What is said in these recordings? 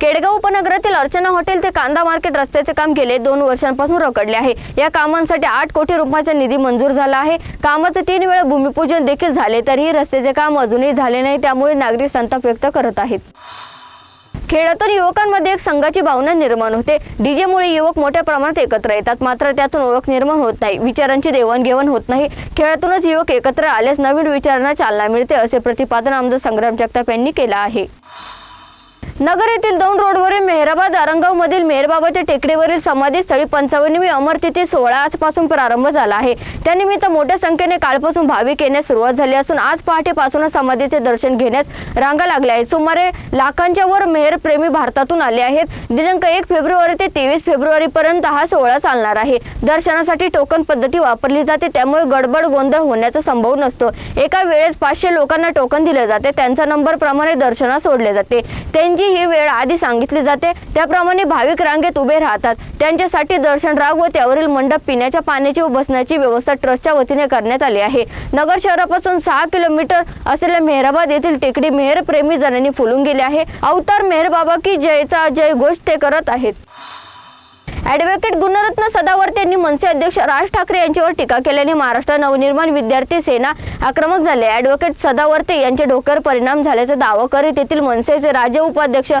केडगाव उपनगरातील अर्चना हॉटेल ते कांदा मार्केट रस्त्याचे काम गेले दोन वर्षांपासून रखडले आहे. या कामांसाठी आठ कोटी रुपयाचा निधी मंजूर झाला आहे. कामाचे तीन वेळा भूमिपूजन देखील झाले तरीही रस्त्याचे काम अजूनही झाले नाही त्यामुळे नागरिक संताप व्यक्त करत आहेत. खेळातून युवकांमध्ये एक संघाची भावना निर्माण होते. डीजेमुळे युवक मोठ्या प्रमाणात एकत्र येतात. मात्र त्यातून ओळख निर्माण होत नाही. विचारांची देवाणघेवाण होत नाही. खेळातूनच युवक एकत्र आल्यास नवीन विचारांना चालना मिळते असे प्रतिपादन आमदार संग्राम जगताप यांनी केलं आहे. नगर येथील दोन रोडवरील मेहराबाद आरंगाव मधील मेहरबाबाच्या टेकडीवरील समाधीस्थळी पंचावन्नवी अमरतिथी सोहळा आजपासून प्रारंभ झाला आहे. त्यानिमित्त मोठ्या संख्येने कालपासून भाविक येण्यास सुरुवात झाली असून आज पहाटेपासूनच समाधीचे दर्शन घेण्यास रांगा लागल्या आहेत. सुमारे लाखांच्या वर मेहरप्रेमी भारतातून आले आहेत. दिनांक एक फेब्रुवारी ते तेवीस फेब्रुवारी पर्यंत हा सोहळा चालणार आहे. दर्शनासाठी टोकन पद्धती वापरली जाते त्यामुळे गडबड गोंधळ होण्याचा संभव नसतो. एका वेळेस पाचशे लोकांना टोकन दिले जाते. त्यांचा नंबर प्रमाणे दर्शनास सोडले जाते. त्यांची ही वेळ आधी सांगितली जाते. त्याप्रमाणे भाविक रांगेत उभे राहतात. त्यांच्यासाठी दर्शन राग व त्यावरील मंडप पिण्याच्या पाण्याची व बसण्याची व्यवस्था ट्रस्टच्या वतीने करण्यात आली आहे. नगर शहरापासून सहा किलोमीटर असलेल्या मेहराबाद येथील टेकडी मेहर प्रेमी जणांनी फुलून गेले आहे. अवतार मेहर बाबा की जयचा जय घोष ते करत आहेत. ॲडव्होकेट गुणरत्न सदावर्ते यांनी मनसे अध्यक्ष राज ठाकरे यांच्यावर टीका केल्याने महाराष्ट्र नवनिर्माण विद्यार्थी सेना आक्रमक झाले. ॲडव्होकेट सदावर्ते यांच्या डोक्यावर परिणाम झाल्याचा दावा करीत येथील मनसेचे राज्य उपाध्यक्ष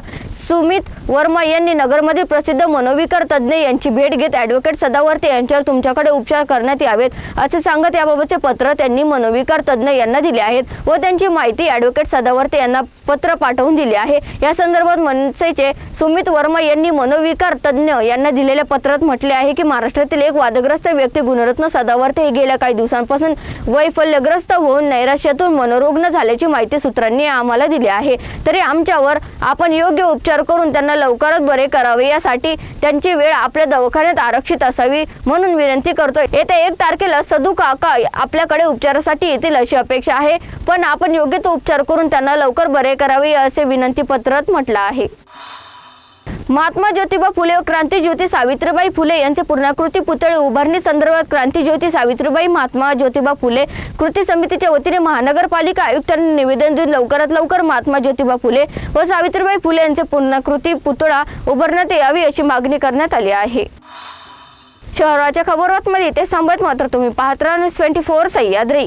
सुमित वर्मा यांनी नगरमधील प्रसिद्ध मनोविकार तज्ज्ञ यांची भेट घेत ॲडव्होकेट सदावर्ते यांच्यावर तुमच्याकडे उपचार करण्यात यावेत असे सांगत याबाबतचे पत्र त्यांनी मनोविकार तज्ज्ञ यांना दिले आहेत व त्यांची माहिती ॲडव्होकेट सदावर्ते यांना पत्र पाठवून दिले आहे. या संदर्भात मनसेचे सुमित वर्मा यांनी मनोविकार तज्ज्ञ यांना दिलेल्या पत्रात म्हटले आहे की महाराष्ट्रातील एक वादग्रस्त व्यक्ती गुणरत्न सदावर्ते हे गेल्या काही दिवसांपासून वैफल्यग्रस्त होऊन नैराश्यातून मनोरुग्ण झाल्याची माहिती सूत्रांनी आम्हाला दिली आहे. तरी आमच्यावर आपण योग्य उपचार करून त्यांना लवकरच बरे करावे. यासाठी त्यांची वेळ आपल्या दवाखान्यात आरक्षित असावी म्हणून विनंती करतोय. येत्या एक तारखेला सदू काका आपल्याकडे उपचारासाठी येतील अशी अपेक्षा आहे. पण आपण योग्य तो उपचार करून त्यांना लवकर बरे करावे असे विनंती पत्रात म्हटलं आहे. महात्मा ज्योतिबा फुले व क्रांतीज्योती सावित्रीबाई फुले यांचे पूर्णाकृती पुतळे उभारणी संदर्भात क्रांतीज्योती सावित्रीबाई महात्मा ज्योतिबा फुले कृती समितीच्या वतीने महानगरपालिका आयुक्तांनी निवेदन देऊन लवकरात लवकर महात्मा ज्योतिबा फुले व सावित्रीबाई फुले यांचे पूर्णाकृती पुतळा उभारण्यात यावी अशी मागणी करण्यात आली आहे. शहराच्या खबरबातमध्ये ते थांबत मात्र तुम्ही पाहत राहा. Twenty four Sahyadri.